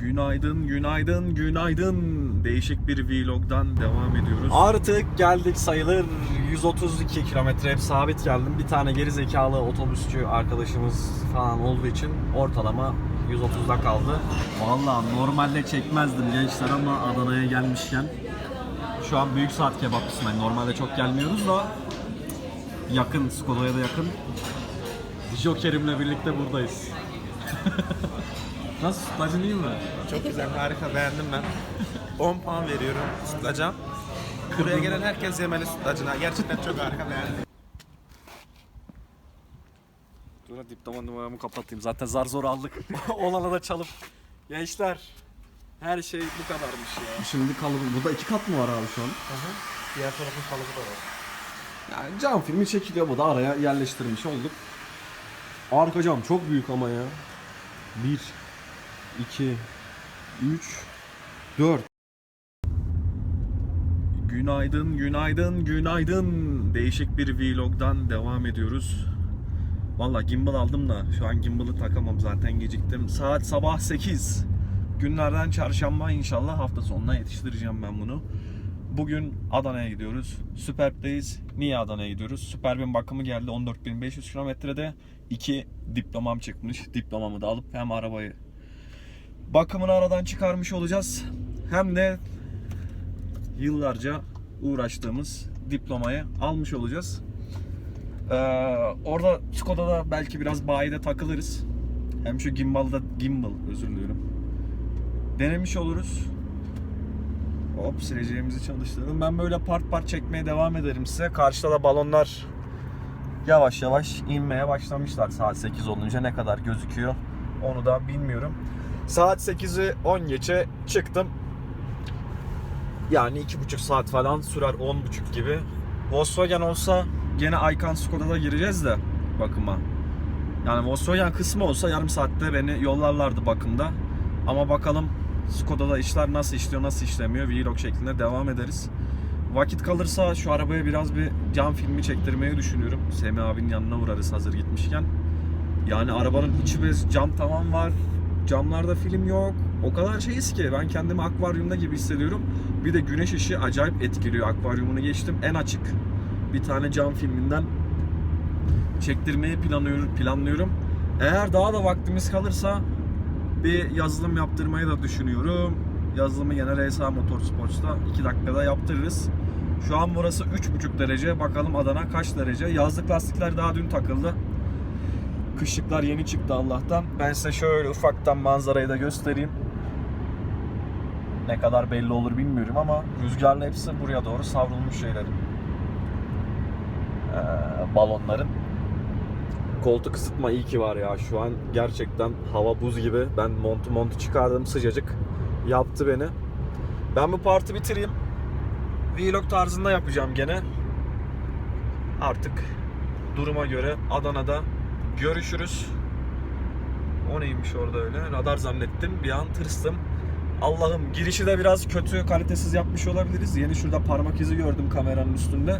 Günaydın, günaydın, günaydın. Değişik bir vlogdan devam ediyoruz. Artık geldik sayılır. 132 kilometre hep sabit geldim. Bir tane geri zekalı otobüsçü arkadaşımız falan olduğu için ortalama 130'da kaldı. Vallahi normalde çekmezdim gençler ama Adana'ya gelmişken şu an büyük saat kebapçısındayım. Normalde çok gelmiyoruz da yakın, Skoda'ya da yakın. Joker'imle birlikte buradayız. Nasıl sütlacın iyi mi? Çok güzel, harika, beğendim ben. 10 puan veriyorum sütlaca. Buraya gelen herkes yemeli sütlacına. Gerçekten çok harika beğendim. Dur diploma numaramı kapatayım. Zaten zar zor aldık. Olana da çalıp. Gençler her şey bu kadarmış ya. Şimdi kalıbı. Burada iki kat mı var abi şu an? Diğer tarafın kalıbı da var. Yani cam filmi çekiliyor bu da araya yerleştirmiş olduk. Arka cam çok büyük ama ya. 1 2 3 4 Günaydın, günaydın, günaydın. Değişik bir vlogdan devam ediyoruz. Valla gimbal aldım da şu an gimbal'ı takamam zaten geciktim. Saat sabah 8. Günlerden çarşamba inşallah hafta sonuna yetiştireceğim ben bunu. Bugün Adana'ya gidiyoruz. Superb'deyiz. Niye Adana'ya gidiyoruz? Superb'in bakımı geldi 14.500 kilometrede. İki diplomam çıkmış. Diplomamı da alıp hem arabayı bakımını aradan çıkarmış olacağız. Hem de yıllarca uğraştığımız diplomayı almış olacağız. Ee, orada Skoda'da belki biraz bayide takılırız. Hem şu gimbalda gimbal özür diliyorum. Denemiş oluruz. Hop sileceğimizi çalıştırdım. Ben böyle part part çekmeye devam ederim size. Karşıda da balonlar yavaş yavaş inmeye başlamışlar saat 8 olunca ne kadar gözüküyor onu da bilmiyorum. Saat 8'i 10 geçe çıktım. Yani 2,5 saat falan sürer 10,5 gibi. Volkswagen olsa gene Aykan Skoda'da gireceğiz de bakıma. Yani Volkswagen kısmı olsa yarım saatte beni yollarlardı bakımda. Ama bakalım Skoda'da işler nasıl işliyor, nasıl işlemiyor. Vlog şeklinde devam ederiz. Vakit kalırsa şu arabaya biraz bir cam filmi çektirmeyi düşünüyorum. Semih abinin yanına uğrarız hazır gitmişken. Yani arabanın içi bez cam tamam var. Camlarda film yok. O kadar şeyiz ki ben kendimi akvaryumda gibi hissediyorum. Bir de güneş ışığı acayip etkiliyor. Akvaryumunu geçtim. En açık bir tane cam filminden çektirmeyi planlıyorum. planlıyorum. Eğer daha da vaktimiz kalırsa bir yazılım yaptırmayı da düşünüyorum. Yazılımı yine RSA Motorsports'ta 2 dakikada yaptırırız. Şu an burası 3,5 derece. Bakalım Adana kaç derece? Yazlık lastikler daha dün takıldı. Kışlıklar yeni çıktı Allah'tan. Ben size şöyle ufaktan manzarayı da göstereyim. Ne kadar belli olur bilmiyorum ama rüzgarla hepsi buraya doğru savrulmuş şeylerin. Ee, balonların. Koltuk ısıtma iyi ki var ya şu an gerçekten hava buz gibi. Ben montu montu çıkardım sıcacık. Yaptı beni. Ben bu parti bitireyim. Vlog tarzında yapacağım gene. Artık duruma göre Adana'da görüşürüz. O neymiş orada öyle? Radar zannettim. Bir an tırstım. Allah'ım girişi de biraz kötü, kalitesiz yapmış olabiliriz. Yeni şurada parmak izi gördüm kameranın üstünde.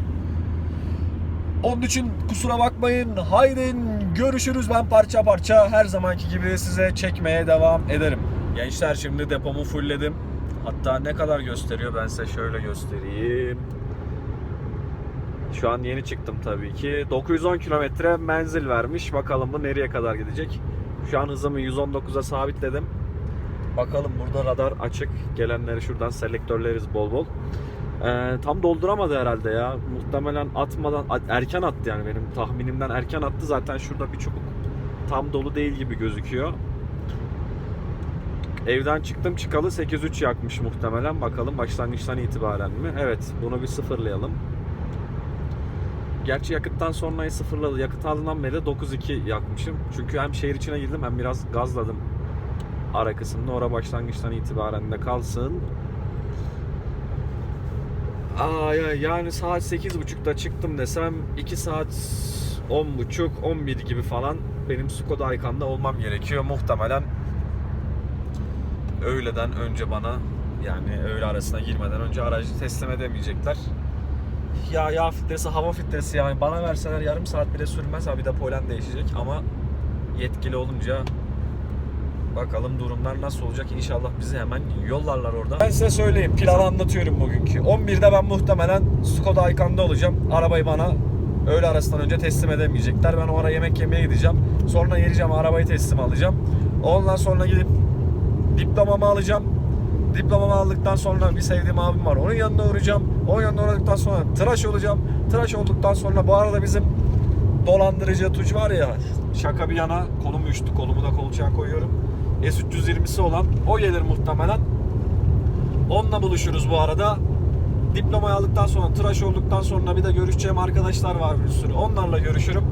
Onun için kusura bakmayın. Haydi görüşürüz. Ben parça parça her zamanki gibi size çekmeye devam ederim. Gençler şimdi depomu fullledim. Hatta ne kadar gösteriyor ben size şöyle göstereyim. Şu an yeni çıktım tabii ki. 910 kilometre menzil vermiş. Bakalım bu nereye kadar gidecek. Şu an hızımı 119'a sabitledim. Bakalım burada radar açık. Gelenleri şuradan selektörleriz bol bol. Ee, tam dolduramadı herhalde ya. Muhtemelen atmadan at- erken attı yani benim tahminimden erken attı. Zaten şurada bir çubuk tam dolu değil gibi gözüküyor. Evden çıktım çıkalı 8.3 yakmış muhtemelen. Bakalım başlangıçtan itibaren mi? Evet bunu bir sıfırlayalım. Gerçi yakıttan sonrayı sıfırladı. Yakıt aldığından beri 9.2 yakmışım. Çünkü hem şehir içine girdim hem biraz gazladım. Ara kısımda ora başlangıçtan itibaren de kalsın. Aa ya yani saat 8.30'da çıktım desem 2 saat 10.30 11 gibi falan benim Skoda Aykan'da olmam gerekiyor muhtemelen. Öğleden önce bana yani öğle arasına girmeden önce aracı teslim edemeyecekler. Ya yağ filtresi, hava filtresi yani bana verseler yarım saat bile sürmez. Ha bir de polen değişecek ama yetkili olunca Bakalım durumlar nasıl olacak. İnşallah bizi hemen yollarlar orada. Ben size söyleyeyim. Planı anlatıyorum bugünkü. 11'de ben muhtemelen Skoda Aykan'da olacağım. Arabayı bana öğle arasından önce teslim edemeyecekler. Ben o ara yemek yemeye gideceğim. Sonra geleceğim arabayı teslim alacağım. Ondan sonra gidip diplomamı alacağım. Diplomamı aldıktan sonra bir sevdiğim abim var. Onun yanına uğrayacağım. Onun yanına uğradıktan sonra tıraş olacağım. Tıraş olduktan sonra bu arada bizim dolandırıcı tuş var ya şaka bir yana kolum üştü kolumu da kolçağa koyuyorum. S320'si olan o gelir muhtemelen. Onunla buluşuruz bu arada. Diplomayı aldıktan sonra tıraş olduktan sonra bir de görüşeceğim arkadaşlar var bir sürü. Onlarla görüşürüm.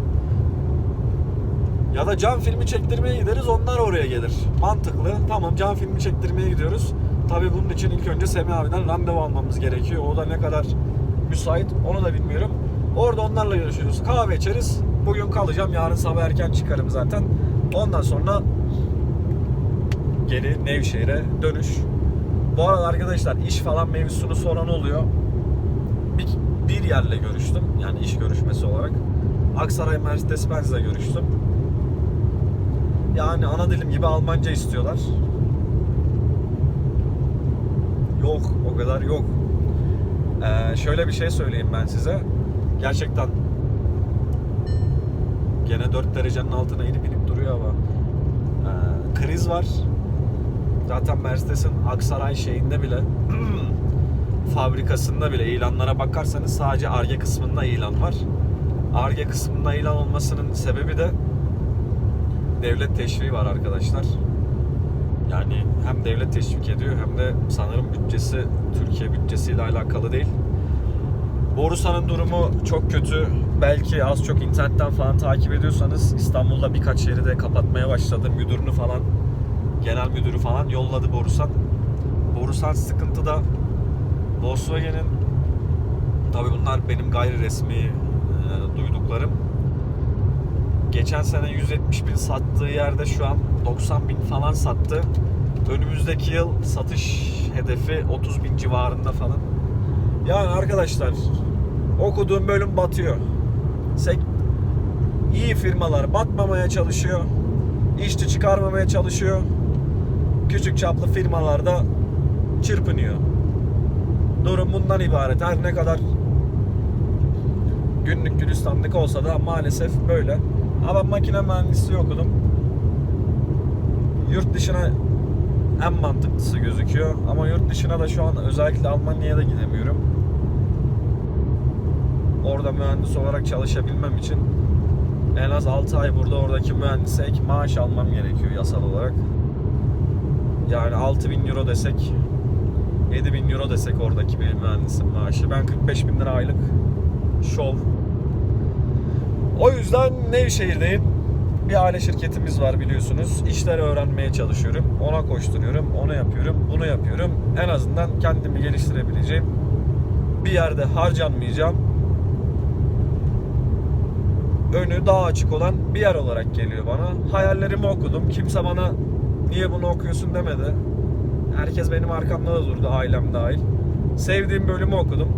Ya da cam filmi çektirmeye gideriz onlar oraya gelir. Mantıklı. Tamam cam filmi çektirmeye gidiyoruz. Tabii bunun için ilk önce Semih abiden randevu almamız gerekiyor. O da ne kadar müsait onu da bilmiyorum. Orada onlarla görüşürüz. Kahve içeriz. Bugün kalacağım. Yarın sabah erken çıkarım zaten. Ondan sonra geri Nevşehir'e dönüş. Bu arada arkadaşlar iş falan mevzusunu soran oluyor. Bir, bir yerle görüştüm. Yani iş görüşmesi olarak. Aksaray Mercedes Benz'le görüştüm. Yani ana dilim gibi Almanca istiyorlar. Yok, o kadar yok. Ee, şöyle bir şey söyleyeyim ben size. Gerçekten gene 4 derecenin altına inip inip duruyor ama ee, kriz var. Zaten Mercedes'in Aksaray şeyinde bile fabrikasında bile ilanlara bakarsanız sadece Arge kısmında ilan var. Arge kısmında ilan olmasının sebebi de devlet teşviği var arkadaşlar. Yani hem devlet teşvik ediyor hem de sanırım bütçesi Türkiye bütçesiyle alakalı değil. Borusan'ın durumu çok kötü. Belki az çok internetten falan takip ediyorsanız İstanbul'da birkaç yeri de kapatmaya başladı. Müdürünü falan, genel müdürü falan yolladı Borusan. Borusan sıkıntıda. Volkswagen'in tabii bunlar benim gayri resmi e, duyduklarım. Geçen sene 170 bin sattığı yerde şu an 90 bin falan sattı. Önümüzdeki yıl satış hedefi 30 bin civarında falan. Yani arkadaşlar okuduğum bölüm batıyor. Sek iyi firmalar batmamaya çalışıyor. İşçi çıkarmamaya çalışıyor. Küçük çaplı firmalarda çırpınıyor. Durum bundan ibaret. Her ne kadar günlük gülistanlık olsa da maalesef böyle. Ama makine mühendisliği okudum. Yurt dışına en mantıklısı gözüküyor. Ama yurt dışına da şu an özellikle Almanya'ya da gidemiyorum. Orada mühendis olarak çalışabilmem için en az 6 ay burada oradaki mühendise ek maaş almam gerekiyor yasal olarak. Yani 6000 euro desek 7000 euro desek oradaki bir mühendisin maaşı. Ben 45 bin lira aylık şov. O yüzden Nevşehir'deyim. Bir aile şirketimiz var biliyorsunuz. İşler öğrenmeye çalışıyorum. Ona koşturuyorum, onu yapıyorum, bunu yapıyorum. En azından kendimi geliştirebileceğim. Bir yerde harcanmayacağım. Önü daha açık olan bir yer olarak geliyor bana. Hayallerimi okudum. Kimse bana niye bunu okuyorsun demedi. Herkes benim arkamda da durdu, ailem dahil. Sevdiğim bölümü okudum.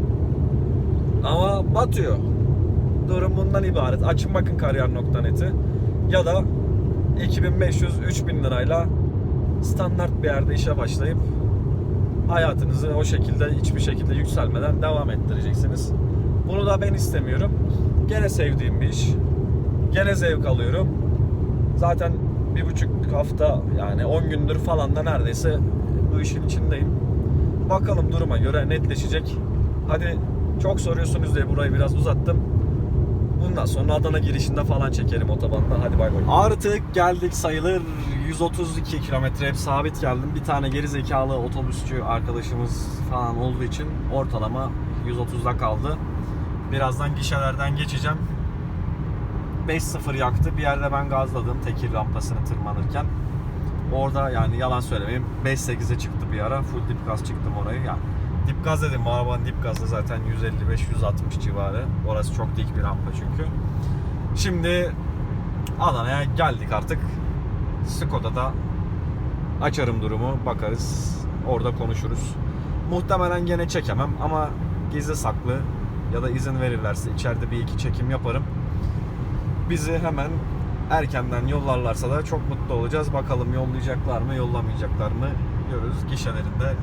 Ama batıyor. Durum bundan ibaret. Açın bakın kariyer.net'i. Ya da 2500-3000 lirayla standart bir yerde işe başlayıp hayatınızı o şekilde hiçbir şekilde yükselmeden devam ettireceksiniz. Bunu da ben istemiyorum. Gene sevdiğim bir iş. Gene zevk alıyorum. Zaten bir buçuk hafta yani 10 gündür falan da neredeyse bu işin içindeyim. Bakalım duruma göre netleşecek. Hadi çok soruyorsunuz diye burayı biraz uzattım. Bundan sonra Adana girişinde falan çekerim otobanda. Hadi bay bay. Artık geldik sayılır 132 kilometre hep sabit geldim. Bir tane geri zekalı otobüsçü arkadaşımız falan olduğu için ortalama 130'da kaldı. Birazdan gişelerden geçeceğim. 5-0 yaktı. Bir yerde ben gazladım tekir rampasını tırmanırken. Orada yani yalan söylemeyeyim 5-8'e çıktı bir ara. Full dip gaz çıktım orayı. Yani dip gaz dedim. Arabanın dip gazı zaten 155-160 civarı. Orası çok dik bir rampa çünkü. Şimdi Adana'ya geldik artık. Skoda'da açarım durumu. Bakarız. Orada konuşuruz. Muhtemelen gene çekemem ama gizli saklı ya da izin verirlerse içeride bir iki çekim yaparım. Bizi hemen Erkenden yollarlarsa da çok mutlu olacağız. Bakalım yollayacaklar mı, yollamayacaklar mı görürüz. Gişelerinde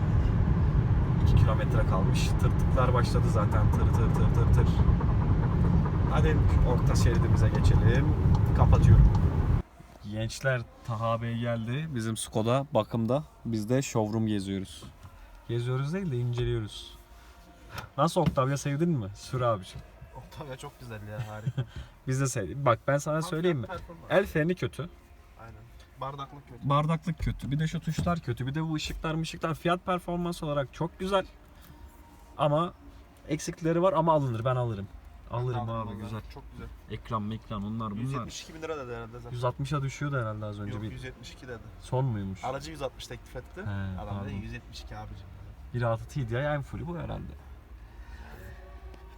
2 kilometre kalmış. Tırtıklar başladı zaten. Tır tır tır tır tır. Hadi orta şeridimize geçelim. Kapatıyorum. Gençler Taha Bey geldi. Bizim Skoda bakımda. Biz de showroom geziyoruz. Geziyoruz değil de inceliyoruz. Nasıl Octavia sevdin mi? Sür abiciğim. Octavia çok güzel ya harika. Biz de sevdik. Bak ben sana söyleyeyim mi? El freni kötü. Bardaklık kötü. Bardaklık kötü. Bir de şu tuşlar kötü. Bir de bu ışıklar mışıklar. Fiyat performans olarak çok güzel. Ama eksikleri var ama alınır. Ben alırım. Alırım abi vallahi. güzel. Çok güzel. Ekran mekran onlar bunlar. 172 bin lira dedi herhalde zaten. 160'a düşüyordu herhalde az önce Yok bir 172 dedi. son muymuş? Aracı 160 teklif etti. He, Adam dedi pardon. 172 abicim. 1.6 TDI en fullü bu herhalde.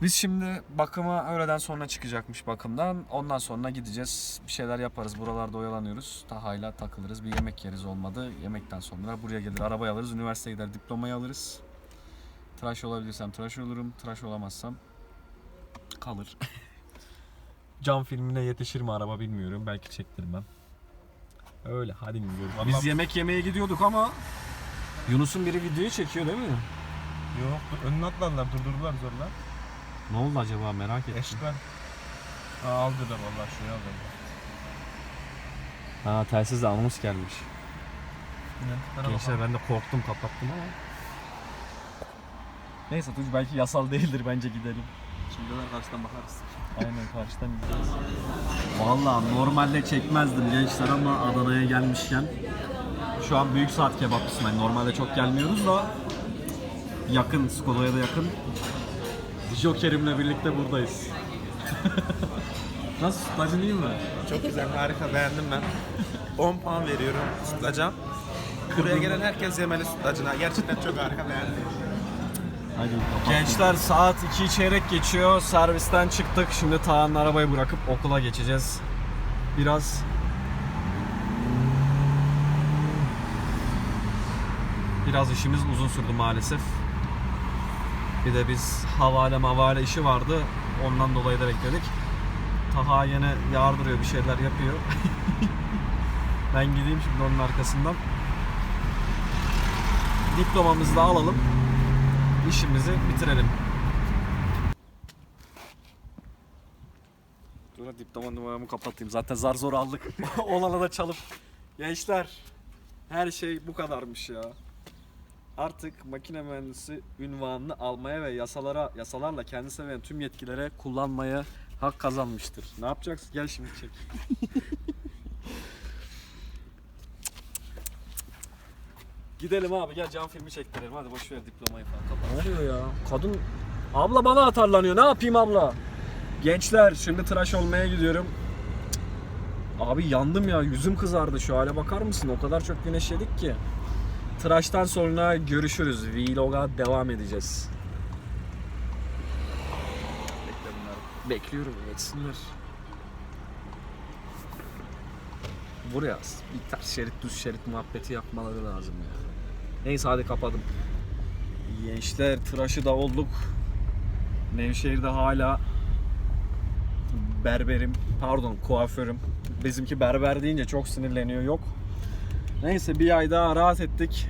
Biz şimdi bakıma öğleden sonra çıkacakmış bakımdan. Ondan sonra gideceğiz. Bir şeyler yaparız. Buralarda oyalanıyoruz. Taha'yla takılırız. Bir yemek yeriz olmadı. Yemekten sonra buraya gelir. Arabayı alırız. Üniversiteye gider. Diplomayı alırız. Tıraş olabilirsem tıraş olurum. Tıraş olamazsam kalır. Cam filmine yetişir mi araba bilmiyorum. Belki çektirmem. Öyle hadi gidiyoruz. Biz yemek yemeye gidiyorduk ama Yunus'un biri videoyu çekiyor değil mi? Yok önüne atlarlar durdurdular zorla. Ne oldu acaba merak ettim. Eşitler. Aa aldılar vallahi şuraya aldılar. Ha telsizle anons gelmiş. Gençler ben de korktum kapattım ama. Neyse Tuğ belki yasal değildir bence gidelim. Şimdi de karşıdan bakarız. Aynen karşıdan gideceğiz. Valla normalde çekmezdim gençler ama Adana'ya gelmişken şu an büyük saat kebapçısındayım. Normalde çok gelmiyoruz da yakın, Skoda'ya da yakın. Joker'imle birlikte buradayız. Nasıl sütlacın iyi mi? Çok güzel harika beğendim ben. 10 puan veriyorum sütlaca. Buraya gelen herkes yemeli sütlacına. Gerçekten çok harika beğendim. Gençler saat 2 çeyrek geçiyor. Servisten çıktık. Şimdi Tağ'ın arabayı bırakıp okula geçeceğiz. Biraz Biraz işimiz uzun sürdü maalesef. Bir de biz havale mavale işi vardı. Ondan dolayı da bekledik. Taha yine yardırıyor bir şeyler yapıyor. ben gideyim şimdi onun arkasından. Diplomamızı da alalım işimizi bitirelim. Dur diploma numaramı kapatayım. Zaten zar zor aldık. Olana da çalıp. Gençler her şey bu kadarmış ya. Artık makine mühendisi ünvanını almaya ve yasalara yasalarla kendisine veren tüm yetkilere kullanmaya hak kazanmıştır. Ne yapacaksın? Gel şimdi çek. Gidelim abi gel cam filmi çektirelim hadi boş ver diplomayı falan kapat. Ne oluyor ya? Kadın abla bana atarlanıyor. Ne yapayım abla? Gençler şimdi tıraş olmaya gidiyorum. Abi yandım ya yüzüm kızardı şu hale bakar mısın? O kadar çok güneş yedik ki. Tıraştan sonra görüşürüz. Vlog'a devam edeceğiz. Bekliyorum geçsinler. Buraya bir ters şerit düz şerit muhabbeti yapmaları lazım ya. Neyse hadi kapadım. Gençler tıraşı da olduk. Nevşehir'de hala berberim, pardon kuaförüm. Bizimki berber deyince çok sinirleniyor yok. Neyse bir ay daha rahat ettik.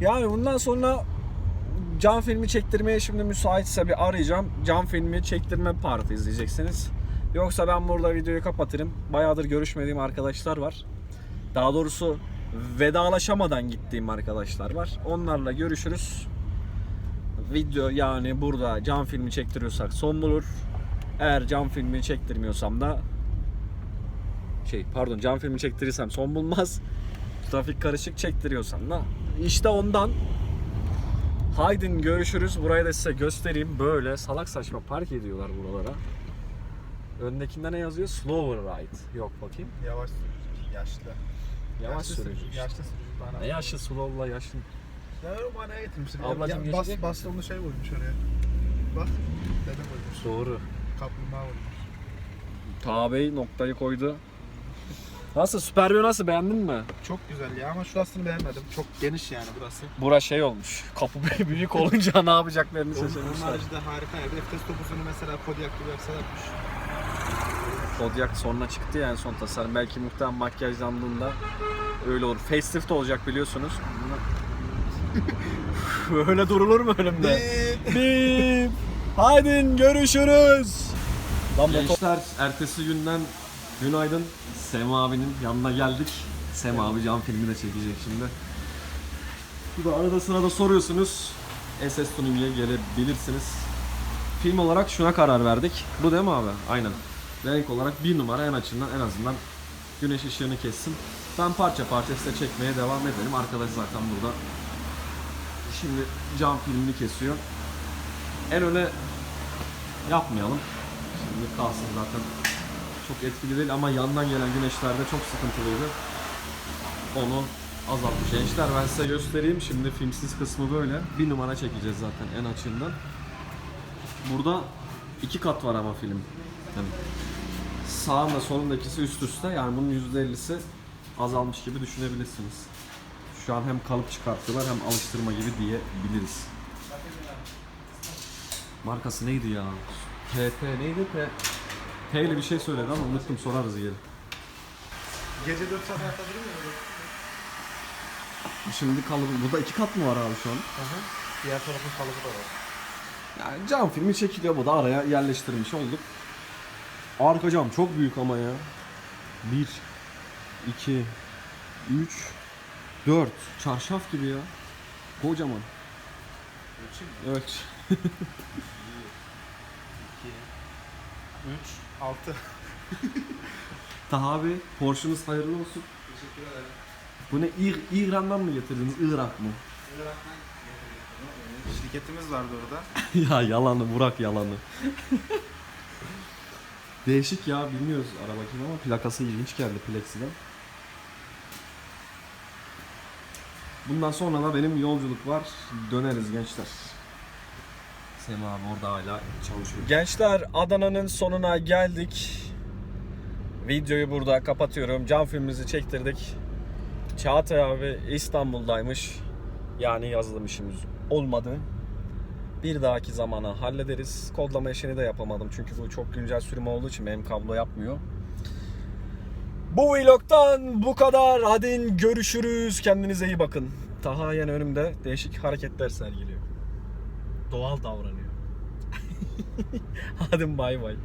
Yani bundan sonra cam filmi çektirmeye şimdi müsaitse bir arayacağım. Cam filmi çektirme parti izleyeceksiniz. Yoksa ben burada videoyu kapatırım. Bayağıdır görüşmediğim arkadaşlar var. Daha doğrusu vedalaşamadan gittiğim arkadaşlar var. Onlarla görüşürüz. Video yani burada cam filmi çektiriyorsak son bulur. Eğer cam filmi çektirmiyorsam da şey pardon cam filmi çektirirsem son bulmaz. Trafik karışık çektiriyorsam da işte ondan Haydin görüşürüz. Burayı da size göstereyim. Böyle salak saçma park ediyorlar buralara. Öndekinde ne yazıyor? Slower ride. Yok bakayım. Yavaş sürücü. Yaşlı. Yavaş Yaşlı sürücü. işte. Yaşlı sürücü bana. Ne yaşlı slow'la yaşlı. Ya o manaya getirmişsin. Ablacım ya, bas, geçecek bastonlu şey vurmuş oraya. Bak. Dede vurmuş. Doğru. Kaplumbağa vurmuş. Tağbey noktayı koydu. Nasıl? Superbio nasıl? Beğendin mi? Çok güzel ya ama şurasını beğenmedim. Çok geniş yani burası. Bura şey olmuş. Kapı büyük olunca ne yapacaklarını Onun şaşırmışlar. haricinde harika ya. Bir de vites topuzunu mesela Kodiak gibi yapsalarmış. Kodiak sonra çıktı yani son tasarım. Belki muhtemelen makyajlandığında öyle olur. Facelift olacak biliyorsunuz. öyle durulur mu önümde? Bip. Haydi görüşürüz. Lan Gençler ertesi günden günaydın. Sema abinin yanına geldik. Sema abi cam filmi de çekecek şimdi. Bu da arada sırada soruyorsunuz. SS Tuning'e gelebilirsiniz. Film olarak şuna karar verdik. Bu değil mi abi? Aynen. Renk olarak bir numara en açından en azından güneş ışığını kessin. Ben parça parça size çekmeye devam ederim. Arkadaş zaten burada. Şimdi cam filmini kesiyor. En öne yapmayalım. Şimdi kalsın zaten. Çok etkili değil ama yandan gelen güneşlerde çok sıkıntılıydı. Onu azaltmış. Gençler ben size göstereyim. Şimdi filmsiz kısmı böyle. Bir numara çekeceğiz zaten en açığından. Burada iki kat var ama film. Yani sağında solundakisi üst üste yani bunun %50'si azalmış gibi düşünebilirsiniz. Şu an hem kalıp çıkarttılar hem alıştırma gibi diyebiliriz. Markası neydi ya? TT neydi? T T ile bir şey söyledi ama unuttum sorarız geri. Gece 4 saat ayakta durmuyor mu? Şimdi kalıbı burada iki kat mı var abi şu an? Diğer tarafın kalıbı da var. Yani cam filmi çekiliyor bu da araya yerleştirmiş olduk. Arka cam çok büyük ama ya. 1 2 3 4 çarşaf gibi ya. Kocaman. Evet. 3, 6. Taha abi Porsche'unuz hayırlı olsun. Teşekkür ederim. Bu ne İr İran'dan mı getirdiniz? Irak mı? Şirketimiz vardı orada. ya yalanı Burak yalanı. Değişik ya bilmiyoruz arabakini ama plakası ilginç geldi Plexi'den. Bundan sonra da benim yolculuk var. Döneriz gençler. Sema abi orada hala çalışıyor. Gençler Adana'nın sonuna geldik. Videoyu burada kapatıyorum. Cam filmimizi çektirdik. Çağatay abi İstanbul'daymış. Yani yazılım işimiz olmadı. Bir dahaki zamana hallederiz. Kodlama işini de yapamadım çünkü bu çok güncel sürüm olduğu için benim kablo yapmıyor. Bu vlogtan bu kadar. Hadi görüşürüz. Kendinize iyi bakın. Taha yine önümde değişik hareketler sergiliyor. Doğal davranıyor. Hadi bay bay.